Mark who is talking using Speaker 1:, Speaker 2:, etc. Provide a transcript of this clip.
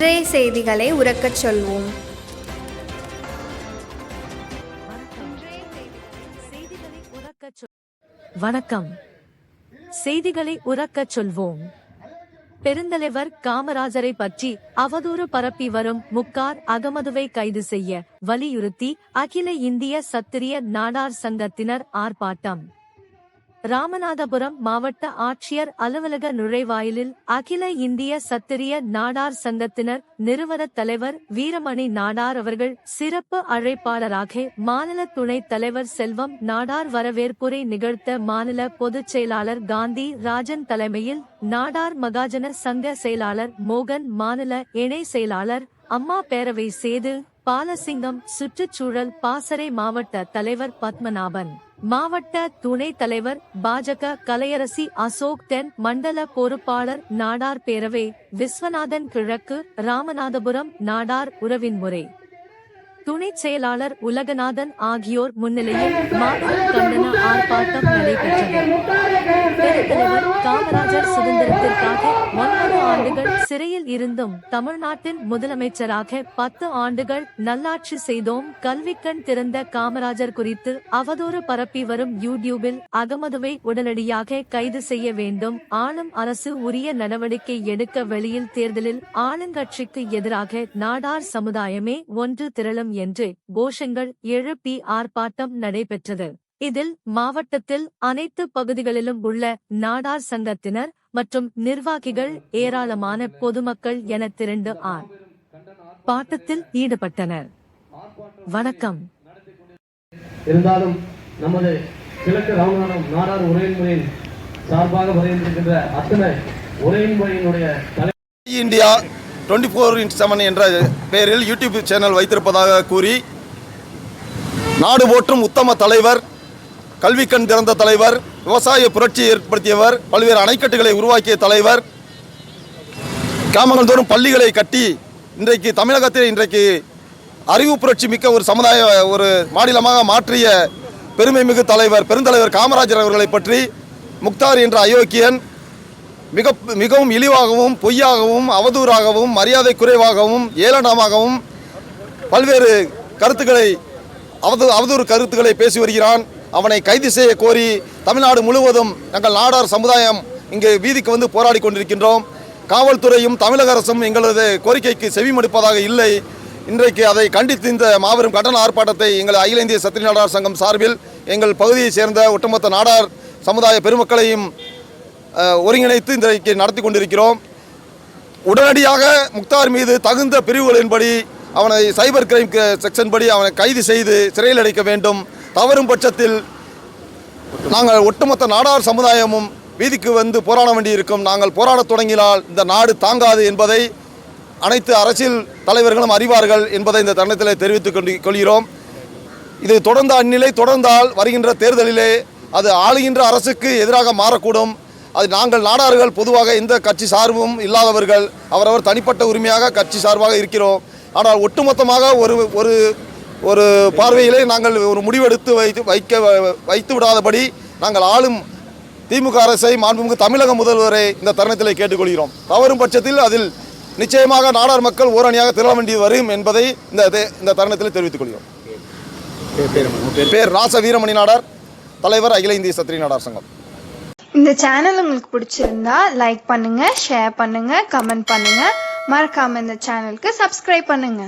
Speaker 1: இன்றைய செய்திகளை உறக்கச் சொல்வோம்.
Speaker 2: செய்திகளை வணக்கம். செய்திகளை உறக்கச் சொல்வோம். பெருந்தலைவர் காமராஜரை பற்றி அவதூறு பரப்பி வரும் முக்கார் அகமதுவை கைது செய்ய வலியுறுத்தி அகில இந்திய சத்திரிய நாடார் சங்கத்தினர் ஆர்ப்பாட்டம். ராமநாதபுரம் மாவட்ட ஆட்சியர் அலுவலக நுழைவாயிலில் அகில இந்திய சத்திரிய நாடார் சங்கத்தினர் நிறுவன தலைவர் வீரமணி நாடார் அவர்கள் சிறப்பு அழைப்பாளராக மாநில துணைத் தலைவர் செல்வம் நாடார் வரவேற்புரை நிகழ்த்த மாநில பொதுச் செயலாளர் காந்தி ராஜன் தலைமையில் நாடார் மகாஜன சங்க செயலாளர் மோகன் மாநில இணை செயலாளர் அம்மா பேரவை சேது பாலசிங்கம் சுற்றுச்சூழல் பாசறை மாவட்ட தலைவர் பத்மநாபன். மாவட்ட துணைத் தலைவர் பாஜக கலையரசி அசோக் தென் மண்டல பொறுப்பாளர் நாடார் பேரவை விஸ்வநாதன் கிழக்கு ராமநாதபுரம் நாடார் உறவின் முறை துணைச் செயலாளர் உலகநாதன் ஆகியோர் முன்னிலையில் மாபெரும் கண்டன ஆர்ப்பாட்டம் நடைபெற்றது. ஆண்டுகள் சிறையில் இருந்தும் தமிழ்நாட்டின் முதலமைச்சராக பத்து ஆண்டுகள் நல்லாட்சி செய்தோம். கல்விக்கண் திறந்த காமராஜர் குறித்து அவதூறு பரப்பி வரும் யூடியூபில் அகமதுவை உடனடியாக கைது செய்ய வேண்டும். ஆளும் அரசு உரிய நடவடிக்கை எடுக்க வெளியில் தேர்தலில் ஆளுங்கட்சிக்கு எதிராக நாடார் சமுதாயமே ஒன்று திரளும் என்று கோஷங்கள் எழுப்பி ஆர்ப்பாட்டம் நடைபெற்றது. இதில் மாவட்டத்தில் அனைத்து பகுதிகளிலும் உள்ள நாடார் சங்கத்தினர் மற்றும் நிர்வாகிகள் ஏராளமான பொதுமக்கள் என திரண்டு ஆர். பாட்டத்தில் ஈடுபட்டனர். வணக்கம்.
Speaker 3: இருந்தாலும் நமது கிழக்கு ராமநாதம் நாடார் உரையன்முறையின் சார்பாக வருகின்ற அத்தனை உரையன்முறையினுடைய தலை
Speaker 4: India twenty four into seven என்ற பெயரில் யூடியூப் சேனல் வைத்திருப்பதாக கூறி நாடு போற்றும் உத்தம தலைவர் கல்விக்கண் திறந்த தலைவர் விவசாய புரட்சியை ஏற்படுத்தியவர் பல்வேறு அணைக்கட்டுகளை உருவாக்கிய தலைவர். கிராமங்கள் தோறும் பள்ளிகளை கட்டி இன்றைக்கு தமிழகத்தில் இன்றைக்கு அறிவு புரட்சி மிக்க ஒரு சமுதாய ஒரு மாநிலமாக மாற்றிய பெருமை மிகு தலைவர் பெருந்தலைவர் காமராஜர் அவர்களை பற்றி முக்தார் என்ற அயோக்கியன் மிக மிகவும் இழிவாகவும் பொய்யாகவும் அவதூறாகவும் மரியாதை குறைவாகவும் ஏளனமாகவும் பல்வேறு கருத்துக்களை அவதூ அவதூறு கருத்துக்களை பேசி வருகிறான். அவனை கைது செய்ய கோரி தமிழ்நாடு முழுவதும் எங்கள் நாடார் சமுதாயம் இங்கே வீதிக்கு வந்து போராடி கொண்டிருக்கின்றோம். காவல்துறையும் தமிழக அரசும் எங்களது கோரிக்கைக்கு செவிமடுப்பதாக இல்லை. இன்றைக்கு அதை கண்டித்து இந்த மாபெரும் கண்டன ஆர்ப்பாட்டத்தை எங்கள் அகில இந்திய சத்திரி நாடார் சங்கம் சார்பில் எங்கள் பகுதியைச் சேர்ந்த ஒட்டுமொத்த நாடார் சமுதாய பெருமக்களையும் ஒருங்கிணைத்து இன்றைக்கு நடத்தி கொண்டிருக்கிறோம். உடனடியாக முக்தார் மீது தகுந்த பிரிவுகளின்படி அவனை சைபர் கிரைம் செக்ஷன் படி அவனை கைது செய்து சிறையில் அடைக்க வேண்டும். தவறும் பட்சத்தில் நாங்கள் ஒட்டுமொத்த நாடார் சமுதாயமும் வீதிக்கு வந்து போராட வேண்டியிருக்கும். நாங்கள் போராடத் தொடங்கினால் இந்த நாடு தாங்காது என்பதை அனைத்து அரசியல் தலைவர்களும் அறிவார்கள் என்பதை இந்த தருணத்தில் தெரிவித்துக் கொண்டு கொள்கிறோம். இது தொடர்ந்த அந்நிலை தொடர்ந்தால் வருகின்ற தேர்தலிலே அது ஆளுகின்ற அரசுக்கு எதிராக மாறக்கூடும். அது நாங்கள் நாடார்கள் பொதுவாக எந்த கட்சி சார்பும் இல்லாதவர்கள் அவரவர் தனிப்பட்ட உரிமையாக கட்சி சார்பாக இருக்கிறோம். ஆனால் ஒட்டுமொத்தமாக ஒரு ஒரு ஒரு பார்வையிலே நாங்கள் ஒரு முடிவெடுத்து வைத்து வைக்க வைத்து விடாதபடி நாங்கள் ஆளும் திமுக அரசை மாண்புமிகு தமிழக முதல்வரை இந்த தருணத்தில் கேட்டுக்கொள்கிறோம். தவறும் பட்சத்தில் அதில் நிச்சயமாக நாடார் மக்கள் ஓரணியாக திரள வேண்டி வரும் என்பதை இந்த இந்த தருணத்தில் தெரிவித்துக் கொள்கிறோம். பேர் ராச வீரமணி நாடார் தலைவர் அகில இந்திய சத்திரி நாடார் சங்கம்.
Speaker 1: இந்த சேனல் உங்களுக்கு பிடிச்சிருந்தா லைக் பண்ணுங்க ஷேர் பண்ணுங்க கமெண்ட் பண்ணுங்க. மறக்காம இந்த சேனலுக்கு சப்ஸ்கிரைப் பண்ணுங்க.